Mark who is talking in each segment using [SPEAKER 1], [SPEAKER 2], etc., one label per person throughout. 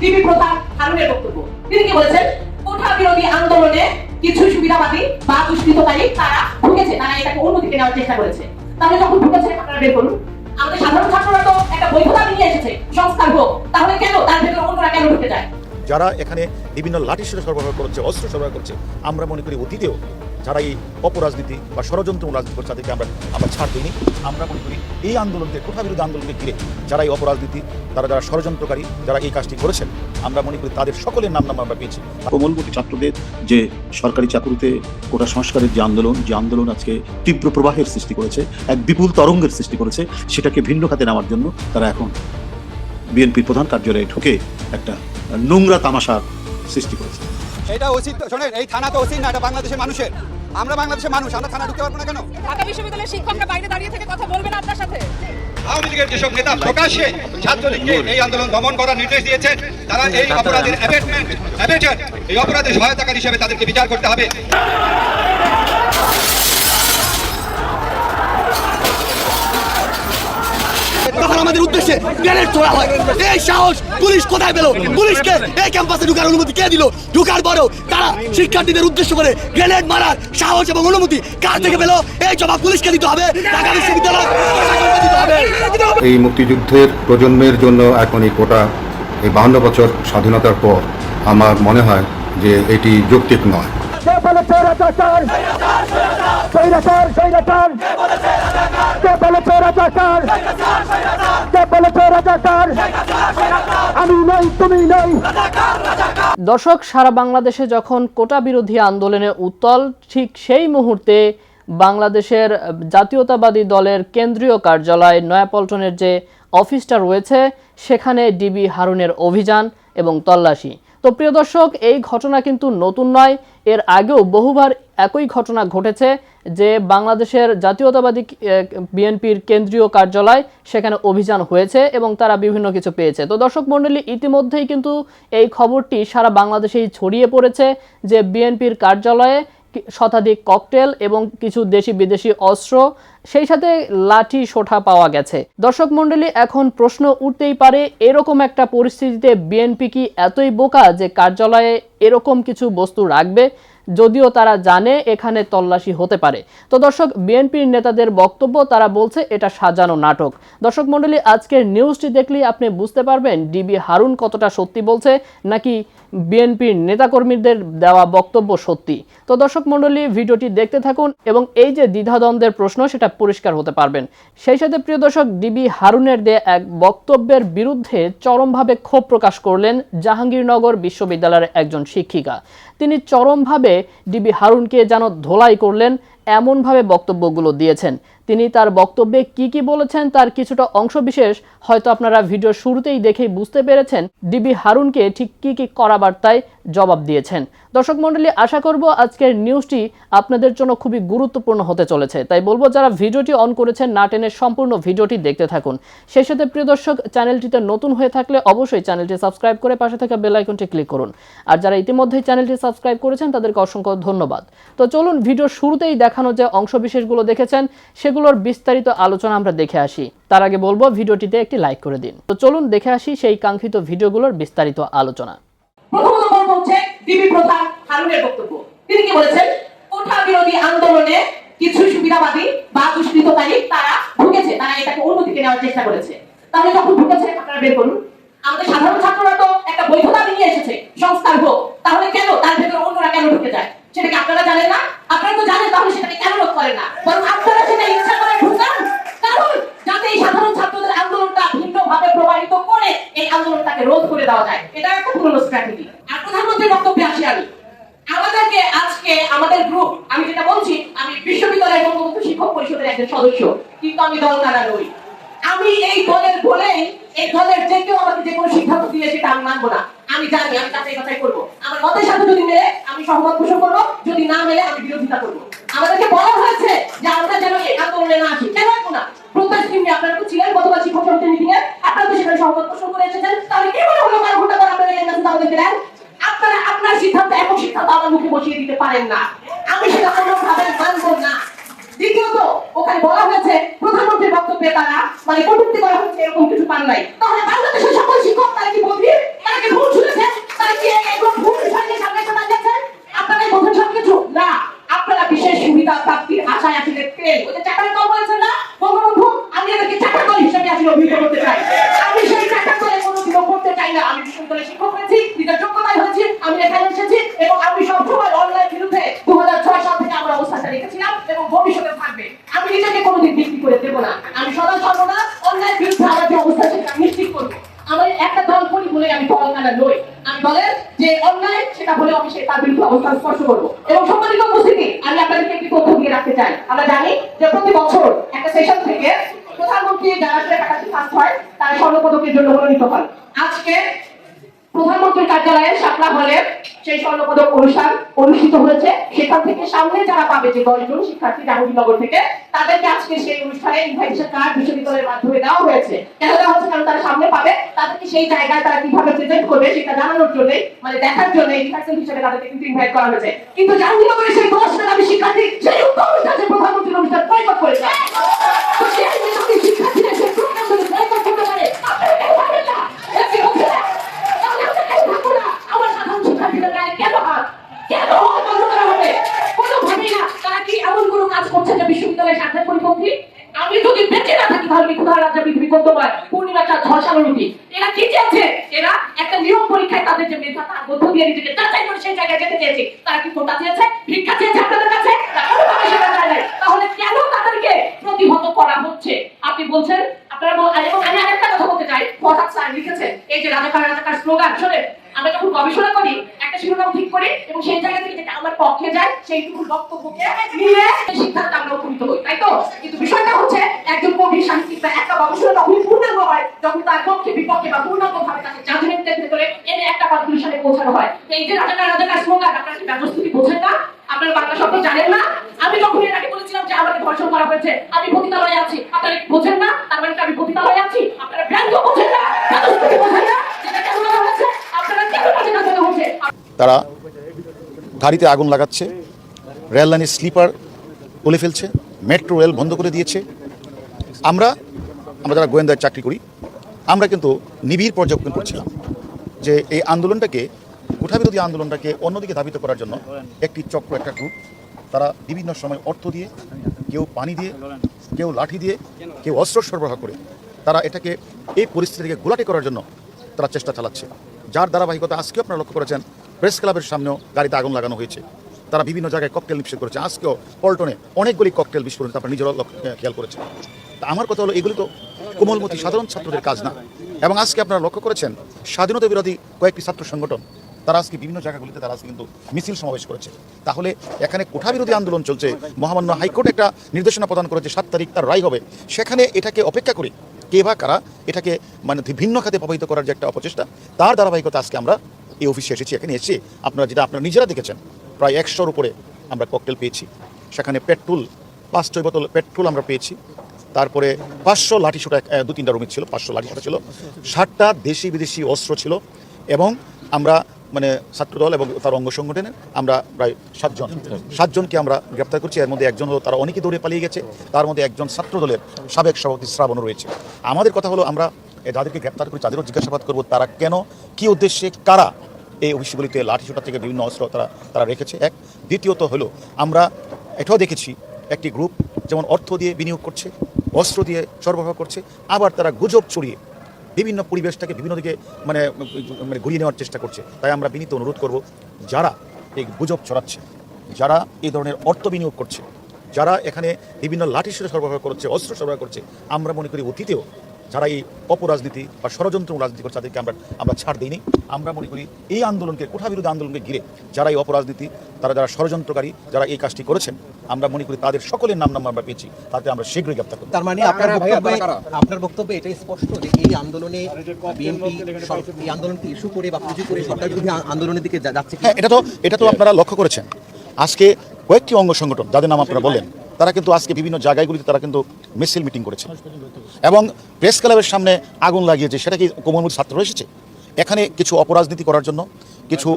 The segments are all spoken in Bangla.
[SPEAKER 1] টিভি প্রধান হারুনের বক্তব্য। তিনি কি বলেছেন? কোঠা বিরোধী আন্দোলনে কিছু সুবিধাবাদী বা দুষ্কৃতকারী তারা ঢুকেছে, তারা এটাকে অন্যদিকে নেওয়ার চেষ্টা করেছে। তাহলে যখন ঢুকেছে, আপনারা বের করুন। আমাদের সাধারণ ছাত্ররা তো একটা বৈধতা নিয়ে এসেছে, সংস্কার হোক। তাহলে কেন? তার ভেতরে অন্যরা কেন ঢুকে যায়?
[SPEAKER 2] যারা এখানে বিভিন্ন লাঠিসের সরবরাহ করছে, অস্ত্র সরবরাহ করছে, আমরা মনে করি অতীতেও যারা এই অপরাজনীতি বা ষড়যন্ত্র রাজনীতি করছে, তাদেরকে আমরা আমরা ছাড় দিইনি। আমরা মনে করি এই আন্দোলনকে কোঠা বিরোধী আন্দোলনকে ঘিরে যারা এই অপরাজনীতি, তারা যারা ষড়যন্ত্রকারী, যারা এই কাজটি করেছেন, আমরা মনে করি তাদের সকলের নাম নাম আমরা পেয়েছি।
[SPEAKER 3] কোমলমতি ছাত্রদের যে সরকারি চাকুরিতে কোটা সংস্কারের যে আন্দোলন যে আন্দোলন আজকে তীব্র প্রবাহের সৃষ্টি করেছে, এক বিপুল তরঙ্গের সৃষ্টি করেছে, সেটাকে ভিন্ন খাতে নেওয়ার জন্য তারা এখন বিএনপির প্রধান কার্যালয়ে ঢুকে একটা নোংরা তামাশার সৃষ্টি করেছে।
[SPEAKER 4] এটা উচিত শোনেন এই থানা তো উচিত না এটা বাংলাদেশের মানুষের। আমরা বাংলাদেশের মানুষ আমরা থানা ঢুকতে পারব না কেন?
[SPEAKER 5] ঢাকা বিশ্ববিদ্যালয়ের শিক্ষকরা বাইরে দাঁড়িয়ে থেকে কথা বলবেন আপনার সাথে।
[SPEAKER 4] আওয়ামী লীগের যেসব নেতা প্রকাশ্যে ছাত্রলীগকে এই আন্দোলন দমন করার নির্দেশ দিয়েছেন তারা এই অপরাধের অ্যাবেটমেন্ট অ্যাবেটার এই অপরাধের সহায়তাকারী হিসেবে তাদেরকে বিচার করতে হবে।
[SPEAKER 6] আমাদের উদ্দেশ্যে গ্রেনেড ছোড়া হয়। এই সাহস পুলিশ কোথায় পেল? পুলিশকে এই ক্যাম্পাসে ঢুকার অনুমতি কে দিল? ঢুকার পরেও তারা শিক্ষার্থীদের উদ্দেশ্য করে গ্রেনেড মারার সাহস এবং অনুমতি কার থেকে পেল? এই জবাব পুলিশকে দিতে হবে। ঢাকা বিশ্ববিদ্যালয় প্রশাসনকে দিতে হবে।
[SPEAKER 7] এই মুক্তিযুদ্ধের প্রজন্মের জন্য এখন এই কোটা এই বাহান্ন বছর স্বাধীনতার পর আমার মনে হয় যে এটি যৌক্তিক নয়।
[SPEAKER 8] দর্শক, সারা বাংলাদেশে যখন কোটা বিরোধী আন্দোলনে উত্তল, ঠিক সেই মুহূর্তে বাংলাদেশের জাতীয়তাবাদী দলের কেন্দ্রীয় কার্যালয় নয়াপল্টনের যে অফিসটা রয়েছে, সেখানে ডিবি হারুনের অভিযান এবং তল্লাশি। তো প্রিয় দর্শক, এই ঘটনা কিন্তু নতুন নয়, এর আগেও বহুবার একই ঘটনা ঘটেছে যে বাংলাদেশের জাতীয়তাবাদী বিএনপির কেন্দ্রীয় কার্যালয় সেখানে অভিযান হয়েছে এবং তারা বিভিন্ন কিছু পেয়েছে। তো দর্শক মণ্ডলী, ইতিমধ্যেই কিন্তু এই খবরটি সারা বাংলাদেশেই ছড়িয়ে পড়েছে যে বিএনপির কার্যালয়ে শতাধিক ককটেল এবং কিছু দেশি বিদেশি অস্ত্র সেই সাথে লাঠি সোঠা পাওয়া গেছে। দর্শক মণ্ডলী, এখন প্রশ্ন উঠতেই পারে, এরকম একটা পরিস্থিতিতে বিএনপি কি এতই বোকা যে কার্যালয়ে এরকম কিছু বস্তু রাখবে? যদিও তারা জানে এখানে তল্লাশি হতে পারে। তো দর্শক, বিএনপির নেতাদের বক্তব্য, তারা বলছে এটা সাজানো নাটক। দর্শক মণ্ডলী, আজকের নিউজটি দেখলেই আপনি বুঝতে পারবেন, ডিবি হারুন কতটা সত্যি বলছে, নাকি বিএনপির নেতাকর্মীদের দেওয়া বক্তব্য সত্যি। তো দর্শক মণ্ডলী, ভিডিওটি দেখতে থাকুন এবং এই যে দ্বিধাদ্বন্দ্বের প্রশ্ন, সেটা পরিষ্কার হতে পারবেন। সেই সাথে প্রিয় দর্শক, ডিবি হারুনের দেয়া এক বক্তব্যের বিরুদ্ধে চরমভাবে ক্ষোভ প্রকাশ করলেন জাহাঙ্গীরনগর বিশ্ববিদ্যালয়ের একজন শিক্ষিকা। তিনি চরমভাবে ডিবি হারুনকে যেন ধোলাই করলেন, এমনভাবে বক্তব্যগুলো দিয়েছেন। তিনি তার বক্তব্যে কি কি বলেছেন তার কিছুটা অংশবিশেষ হয়তো আপনারা ভিডিও শুরুতেই দেখেই বুঝতে পেরেছেন। ডিবি হারুনকে ঠিক কি কি করা বার্তায় জবাব দিয়েছেন। দর্শক মণ্ডলী, আশা করব আজকের নিউজটি আপনাদের জন্য খুবই গুরুত্বপূর্ণ হতে চলেছে। তাই বলব, যারা ভিডিওটি অন করেছেন, না টেনে সম্পূর্ণ ভিডিওটি দেখতে থাকুন। সেই সাথে, প্রিয় দর্শক, চ্যানেলটিতে নতুন হয়ে থাকলে অবশ্যই চ্যানেলটি সাবস্ক্রাইব করে পাশে থাকা বেল আইকনটি ক্লিক করুন। আর যারা ইতিমধ্যেই চ্যানেলটি সাবস্ক্রাইব করেছেন, তাদেরকে অসংখ্য ধন্যবাদ। তো চলুন, ভিডিও শুরুতেই দেখানো যে অংশবিশেষগুলো দেখেছেন সেগুলোর বিস্তারিত আলোচনা আমরা দেখে আসি। তার আগে বলব, ভিডিওটিতে একটি লাইক করে দিন। তো চলুন দেখে আসি সেই কাঙ্ক্ষিত ভিডিওগুলোর বিস্তারিত আলোচনা।
[SPEAKER 1] কিছু সুবিধাবাদী বা দুষ্কৃতকারী তারা ঢুকেছে তারা এটাকে অন্যদিকে নেওয়ার চেষ্টা করেছে। তাহলে যখন ঢুকেছে আপনারা বের করুন। আমাদের সাধারণ ছাত্ররা তো একটা বৈধতা নিয়ে এসেছে, সংস্কার হোক। তাহলে কেন? তার ভেতরে অন্যরা কেন ঢুকে যায়? সেটা কি আপনারা জানেন না? আপনারা তো জানেন তাহলে সেটাকে কেন রোধ করেন না? বরং আপনারা সেটা ইচ্ছা করে ঢুকান। কারণ যাতে এই সাধারণ ছাত্রদের আন্দোলনটা ভিন্নভাবে প্রবাহিত করে এই আন্দোলনটাকে রোধ করে দেওয়া যায়। এটা একটা পুরনো স্ট্র্যাটেজি আর প্রধানমন্ত্রীর বক্তব্যে আসি আমি। আমাদেরকে আজকে আমাদের গ্রুপ আমি যেটা বলছি, আমি বিশ্ববিদ্যালয়ের বঙ্গবন্ধু শিক্ষক পরিষদের একজন সদস্য, কিন্তু আমি দল দ্বারা নই। আমি এই দলের বলেই, এই দলের যে কেউ আমাকে যে কোনো সিদ্ধান্ত দিলে সেটা আমি মানবো না। আমি জানি আমি যাচাই বাছাই করব। আমার মতের সাথে যদি মেলে, আমি সহমত পোষণ করব। যদি না মেলে, আমি বিরোধিতা করব। আমাদেরকে বলা হয়েছে যে আমরা যেন আন্দোলনে না আসি। কেন আসব না? আপনারা তো ছিলেন গতকাল শিক্ষক সমিতির মিটিং এ আপনারা তো সেখানে সহমত পোষণ করে এসেছেন। তাহলে কি হলো ঘণ্টা পর আপনারা এই মেসেজ আমাদেরকে আপনারা আপনার সিদ্ধান্ত একক মুখে বসিয়ে দিতে পারেন না। আমি সেটা মানবো না। দ্বিতীয়ত, ওখানে বলা হয়েছে, প্রধানমন্ত্রীর বক্তব্যে তারা মানে কটূক্তি করা হচ্ছে, এরকম কিছু পান নাই। তাহলে বাংলাদেশের সকল শিক্ষক তারা কি বধির তারা কি কি একদম ভুল বিষয়কে সামনে এসে দাঁড়িয়েছেন আপনারাই বিশেষ সুবিধা প্রাপ্তির আশায় আসলে তেল ওদের চাকরি না? বঙ্গবন্ধু, আমি এদেরকে চাকরি করি হিসেবে আসলে অভিযোগ করতে চাই। তার বিরুদ্ধে অবস্থান স্পষ্ট করব। এবং সম্মানিত উপস্থিতি, আমি আপনাদেরকে একটি তথ্য দিয়ে রাখতে চাই। আমরা জানি যে প্রতি বছর একটা সেশন থেকে প্রধানমন্ত্রী যারা আসলে কাছাকাছি ফার্স্ট হয়, তারা স্বর্ণপদকের জন্য মনোনীত হন আজকে প্রধানমন্ত্রীর কার্যালয়ে শাপলা হলে সেই স্বর্ণপদক অনুষ্ঠান অনুষ্ঠিত হয়েছে। সেখান থেকে সামনে যারা পাবে যে দশজন শিক্ষার্থী জাহাঙ্গীরনগর থেকে, তাদেরকে আজকে সেই অনুষ্ঠানে ইনভাইটেশন কার্ড বিশ্ববিদ্যালয়ের মাধ্যমে দেওয়া হয়েছে। কেন দেওয়া হচ্ছে কারণ তারা সামনে পাবে। তাদেরকে সেই জায়গায় তারা কীভাবে প্রেজেন্ট করবে সেটা জানানোর জন্য মানে দেখার জন্য রিহার্সাল হিসেবে তাদেরকে কিন্তু ইনভাইট করা হয়েছে। কিন্তু জাহাঙ্গীরনগরের সেই দশ মেধাবী শিক্ষার্থী, সেই উত্তর অনুষ্ঠানে প্রধানমন্ত্রীর অনুষ্ঠান বয়কট করেছে তো সেই মেধাবী শিক্ষার্থীরা সেই প্রোগ্রামগুলো বয়কট করতে পারে আপনারা কেন পারবেন না এমপি হচ্ছে না তাহলে আমরা কেন থাকব না? আমার সাধারণ শিক্ষার্থীদের গায়ে কেন হাত? কেন হাত বন্ধ করা হবে? কোনোভাবেই না। তারা কি এমন কোনো কাজ করছে যে বিশ্ববিদ্যালয়ের স্বার্থের পরিপন্থী? আমি যদি বেঁচে না থাকি তাহলে কি ক্ষুধার রাজ্যে পৃথিবী কর্তব্য পূর্ণিমা চাঁদ ঝলসানো এরা কি চেয়েছে এরা একটা নিয়ম পরীক্ষায় তাদের যে মেধা, তার মধ্য দিয়ে নিজেকে যাচাই করে সেই জায়গায় যেতে চেয়েছে। তারা কি কোটা চেয়েছে ভিক্ষা চেয়েছে আপনাদের কাছে। তাহলে কেন তাদেরকে প্রতিহত করা হচ্ছে? আপনি বলছেন, আপনারা এবং আমি আরেকটা কথা বলতে চাই। ফরহাদ স্যার লিখেছেন, এই যে রাজাকার রাজাকার স্লোগান শোনেন আমরা যখন গবেষণা করি, একটা শিরোনাম ঠিক করি, এবং সেই জায়গা থেকে যেটা আমার পক্ষে যায়, সেইটুকু বক্তব্যকে নিয়ে সিদ্ধান্তে আমরা উপনীত হই তাই তো কিন্তু বিষয়টা হচ্ছে একজন কবি সাহিত্যিক বা একটা গবেষণা তখনই পূর্ণাঙ্গ হয় যখন তার পক্ষে বিপক্ষে বা পূর্ণাঙ্গ ভাবে তাকে ভেতরে এনে একটা কনক্লুশনে পৌঁছানো হয়। এই যে রাজাকার রাজাকার আপনারা কি বোঝেন না? আপনারা বাংলা শব্দ জানেন না? আমি যখন এর আগে বলেছিলাম যে আমাকে ধর্ষণ করা হয়েছে। আমি পতিতালয়ে আছি। আপনারা বোঝেন না? তার মানে আমি পতিতালয়ে আছি? আপনারা ব্যঙ্গ বোঝেন না? বোঝেন না?
[SPEAKER 2] তারা গাড়িতে আগুন লাগাচ্ছে, রেল লাইনের স্লিপার তুলে ফেলছে, মেট্রো রেল বন্ধ করে দিয়েছে। আমরা আমরা যারা গোয়েন্দার চাকরি করি আমরা কিন্তু নিবিড় পর্যবেক্ষণ করছিলাম যে এই আন্দোলনটাকে, কোঠাবিরোধী আন্দোলনটাকে অন্যদিকে ধাবিত করার জন্য একটি চক্র, একটা গ্রুপ তারা বিভিন্ন সময় অর্থ দিয়ে, কেউ পানি দিয়ে, কেউ লাঠি দিয়ে, কেউ অস্ত্র সরবরাহ করে, তারা এটাকে এই পরিস্থিতিকে গোলাটি করার জন্য তারা চেষ্টা চালাচ্ছে। যার ধারাবাহিকতা আজকেও আপনারা লক্ষ্য করেছেন, প্রেস ক্লাবের সামনেও গাড়িতে আগুন লাগানো হয়েছে। তারা বিভিন্ন জায়গায় ককটেল নিক্ষেপ করেছে। আজকেও পল্টনে অনেকগুলি ককটেল বিস্ফোরণ নিজেরাও লক্ষ্য- খেয়াল করেছেন। তা আমার কথা হলো, এগুলি তো কোমলমতি সাধারণ ছাত্রদের কাজ না। এবং আজকে আপনারা লক্ষ্য করেছেন, স্বাধীনতা বিরোধী কয়েকটি ছাত্র সংগঠন, তারা আজকে বিভিন্ন জায়গাগুলিতে তারা আজকে কিন্তু মিছিল সমাবেশ করেছে। তাহলে এখানে কোঠা বিরোধী আন্দোলন চলছে, মহামান্য হাইকোর্ট একটা নির্দেশনা প্রদান করেছে, সাত তারিখ তার রায় হবে। সেখানে এটাকে অপেক্ষা করে কে বা কারা এটাকে মানে ভিন্ন খাতে প্রভাবিত করার যে একটা অপচেষ্টা, তার ধারাবাহিকতা আজকে আমরা এই অফিসে এসেছি, এখানে এসে আপনারা যেটা আপনারা নিজেরা দেখেছেন, প্রায় একশোর উপরে আমরা ককটেল পেয়েছি। সেখানে পেট্রোল, পাঁচ ছয় বোতল পেট্রোল আমরা পেয়েছি। তারপরে পাঁচশো লাঠি ছোটা দু তিনটা রুমিত ছিল, পাঁচশো লাঠি ছোটা ছিল। ষাটটা দেশি বিদেশি অস্ত্র ছিল এবং আমরা মানে ছাত্রদল এবং তার অঙ্গ সংগঠনের আমরা প্রায় সাতজন, সাতজনকে আমরা গ্রেপ্তার করছি। এর মধ্যে একজন হলো তারা অনেকে দৌড়ে পালিয়ে গেছে, তার মধ্যে একজন ছাত্রদলের সাবেক সভাপতি শ্রাবণও রয়েছে। আমাদের কথা হলো আমরা যাদেরকে গ্রেপ্তার করি তাদেরও জিজ্ঞাসাবাদ করব, তারা কেন, কি উদ্দেশ্যে, কারা এই অফিসগুলিতে লাঠি ছোটা থেকে বিভিন্ন অস্ত্র তারা তারা রেখেছে? এক। দ্বিতীয়ত হলো, আমরা এটাও দেখেছি একটি গ্রুপ যেমন অর্থ দিয়ে বিনিয়োগ করছে, অস্ত্র দিয়ে সরবরাহ করছে, আবার তারা গুজব ছড়িয়ে বিভিন্ন পরিবেশটাকে বিভিন্ন দিকে মানে মানে ঘুরিয়ে নেওয়ার চেষ্টা করছে। তাই আমরা বিনীত অনুরোধ করব, যারা এই গুজব ছড়াচ্ছে, যারা এই ধরনের অর্থ বিনিয়োগ করছে, যারা এখানে বিভিন্ন লাঠি সুরে সরবরাহ করছে, অস্ত্র সরবরাহ করছে, আমরা মনে করি অতীতেও যারা এই অপরাজনীতি বা ষড়যন্ত্র রাজনীতি করছে তাদেরকে আমরা আমরা ছাড় দিইনি। আমরা মনে করি এই আন্দোলনকে কোঠা বিরোধী আন্দোলনকে ঘিরে যারা এই অপরাজনীতি তারা যারা ষড়যন্ত্রকারী যারা এই কাজটি করেছেন আমরা মনে করি তাদের সকলের নাম নাম আমরা পেয়েছি। তাতে আমরা শীঘ্রই গ্রেপ্তার করব।
[SPEAKER 9] তার মানে আপনার বক্তব্যে আপনার বক্তব্যে এটাই স্পষ্ট যে এই আন্দোলনে বিএনপি এই আন্দোলনকে ইস্যু করে বা পুঁজি করে সরকার বিরোধী আন্দোলনের দিকে যাচ্ছে
[SPEAKER 2] হ্যাঁ এটা তো এটা তো আপনারা লক্ষ্য করেছেন। আজকে কয়েকটি অঙ্গ সংগঠন যাদের নাম আপনারা বললেন তারা কিন্তু আজকে বিভিন্ন জায়গাগুলিতে তারা কিন্তু মিছিল মিটিং করেছে। এবং প্রেস ক্লাবের সামনে আগুন লাগিয়েছে, সেটা কি কোমলমুখ ছাত্র এসেছে? এখানে কিছু অপরাজনীতি করার জন্য, কিছু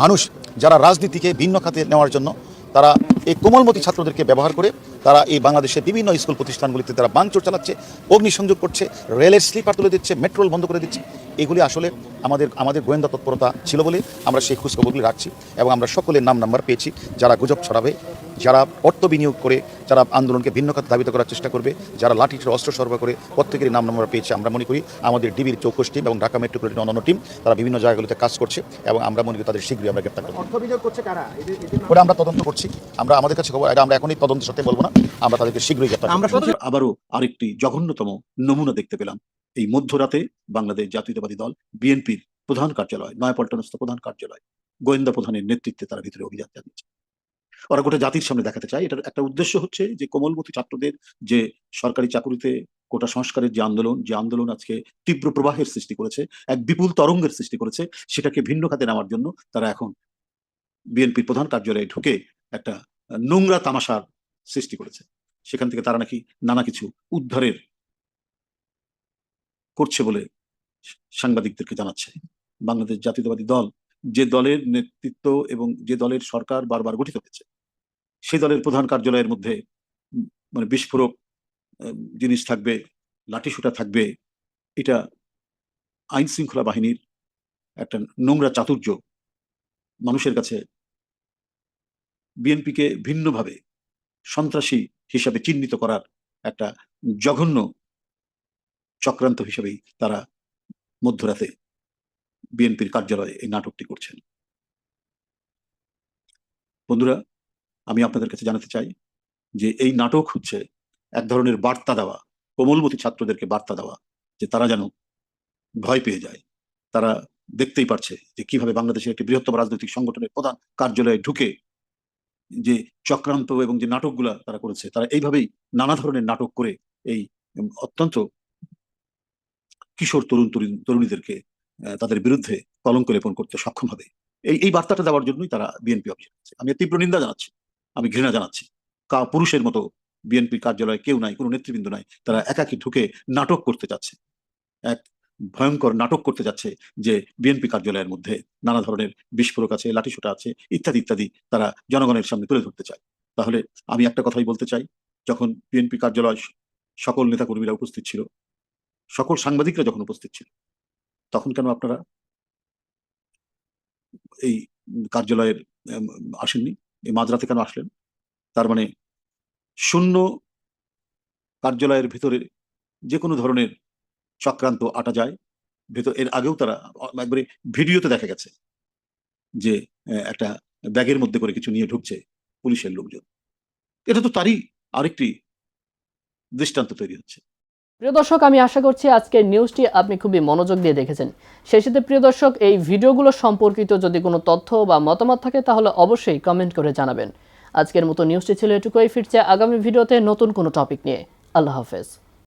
[SPEAKER 2] মানুষ যারা রাজনীতিকে ভিন্ন খাতে নেওয়ার জন্য, তারা এই কোমলমতি ছাত্রদেরকে ব্যবহার করে তারা এই বাংলাদেশের বিভিন্ন স্কুল প্রতিষ্ঠানগুলিতে তারা বাংচুর চালাচ্ছে, অগ্নিসংযোগ করছে, রেলের স্লিপার তুলে দিচ্ছে, মেট্রো রেল বন্ধ করে দিচ্ছে। এগুলি আসলে আমাদের আমাদের গোয়েন্দা তৎপরতা ছিল বলে আমরা সেই খোঁজখবরগুলি রাখছি এবং আমরা সকলের নাম নাম্বার পেয়েছি, যারা গুজব ছড়াবে যারা অর্থ বিনিয়োগ করে যারা আন্দোলনকে ভিন্ন খাতে ধাবিত করার চেষ্টা করবে যারা লাঠি অস্ত্র সরবরাহ করে প্রত্যেকেরই নাম নাম্বার পেয়েছে আমরা মনে করি আমাদের ডিবির চৌকশ টিম এবং ঢাকা মেট্রোপলিটন অন্যান্য টিম তারা বিভিন্ন জায়গাগুলিতে কাজ করছে এবং আমরা মনে করি তাদের শীঘ্রই আমরা গ্রেপ্তার করব। ওটা আমরা তদন্ত করছি। আমরা আমাদের কাছে খবর আমরা এখনই তদন্তের সাথে বলব না। আমরা তাদেরকে শীঘ্রই গ্রেপ্তার
[SPEAKER 9] আমরা
[SPEAKER 3] আবারও আরেকটি জঘন্যতম নমুনা দেখতে পেলাম। এই মধ্যরাতে বাংলাদেশ জাতীয়তাবাদী দল বিএনপির প্রধান কার্যালয় নয়াপল্টনস্থ প্রধান কার্যালয় গোয়েন্দা প্রধানের নেতৃত্বে তারা ভিতরে অভিযান চালিয়েছে। ওরা গোটা জাতির সামনে দেখাতে চায়। এটার একটা উদ্দেশ্য হচ্ছে যে কোমলমতি ছাত্রদের যে সরকারি চাকুরিতে কোটা সংস্কারের যে আন্দোলন যে আন্দোলন আজকে তীব্র প্রবাহের সৃষ্টি করেছে, এক বিপুল তরঙ্গের সৃষ্টি করেছে, সেটাকে ভিন্ন খাতে নেওয়ার জন্য তারা এখন বিএনপির প্রধান কার্যালয়ে ঢুকে একটা নোংরা তামাশার সৃষ্টি করেছে। সেখান থেকে তারা নাকি নানা কিছু উদ্ধারের করছে বলে সাংবাদিকদেরকে জানাচ্ছে। বাংলাদেশ জাতীয়তাবাদী দল যে দলের নেতৃত্ব এবং যে দলের সরকার বারবার গঠিত হয়েছে, সেই দলের প্রধান কার্যালয়ের মধ্যে মানে বিস্ফোরক জিনিস থাকবে, লাঠিসুটা থাকবে, এটা আইন শৃঙ্খলা বাহিনীর একটা নোংরা চাতুর্য মানুষের কাছে বিএনপিকে ভিন্নভাবে সন্ত্রাসী হিসাবে চিহ্নিত করার একটা জঘন্য চক্রান্ত হিসেবেই তারা মধ্যরাতে বিএনপির কার্যালয়ে এই নাটকটি করছেন। বন্ধুরা, আমি আপনাদের কাছে জানাতে চাই যে এই নাটক হচ্ছে এক ধরনের বার্তা দেওয়া, কোমলমতি ছাত্রদেরকে বার্তা দেওয়া, যে তারা যেন ভয় পেয়ে যায়। তারা দেখতেই পারছে যে কীভাবে বাংলাদেশের একটি বৃহত্তম রাজনৈতিক সংগঠনের প্রধান কার্যালয়ে ঢুকে যে চক্রান্ত এবং যে নাটকগুলা তারা করেছে, তারা এইভাবেই নানা ধরনের নাটক করে এই অত্যন্ত কিশোর তরুণ তরুণ- তরুণীদেরকে তাদের বিরুদ্ধে কলঙ্ক লেপন করতে সক্ষম হবে। এই এই বার্তাটা দেওয়ার জন্যই তারা বিএনপি অফিসে যাচ্ছে আমি তীব্র নিন্দা জানাচ্ছি, আমি ঘৃণা জানাচ্ছি। কা পুরুষের মতো বিএনপি কার্যালয়ে কেউ নাই, কোনো নেতৃবৃন্দ নাই, তারা একাকি ঢুকে নাটক করতে যাচ্ছে। এক ভয়ঙ্কর নাটক করতে যাচ্ছে যে বিএনপি কার্যালয়ের মধ্যে নানা ধরনের বিস্ফোরক আছে, লাঠিসোঁটা আছে, ইত্যাদি ইত্যাদি তারা জনগণের সামনে তুলে ধরতে চায়। তাহলে আমি একটা কথাই বলতে চাই, যখন বিএনপি কার্যালয় সকল নেতাকর্মীরা উপস্থিত ছিল, সকল সাংবাদিকরা যখন উপস্থিত ছিল তখন কেন আপনারা এই কার্যালয়ের আসেননি? এই মাঝরাতে কেন আসলেন? তার মানে শূন্য কার্যালয়ের ভিতরে যে কোনো ধরনের চক্রান্ত আটা যায়। ভেতর, এর আগেও তারা, একবারে ভিডিওতে দেখা গেছে যে একটা ব্যাগের মধ্যে করে কিছু নিয়ে ঢুকছে পুলিশের লোকজন। এটা তো তারই আরেকটি দৃষ্টান্ত তৈরি হচ্ছে।
[SPEAKER 8] প্রিয় দর্শক, আমি আশা করছি আজকের নিউজটি আপনি খুবই মনোযোগ দিয়ে দেখেছেন। সেই সাথে প্রিয় দর্শক, এই ভিডিওগুলো সম্পর্কিত যদি কোনো তথ্য বা মতামত থাকে, তাহলে অবশ্যই কমেন্ট করে জানাবেন। আজকের মতো নিউজটি ছিল এটুকুই। ফিরছে আগামী ভিডিওতে নতুন কোনো টপিক নিয়ে। আল্লাহ হাফেজ।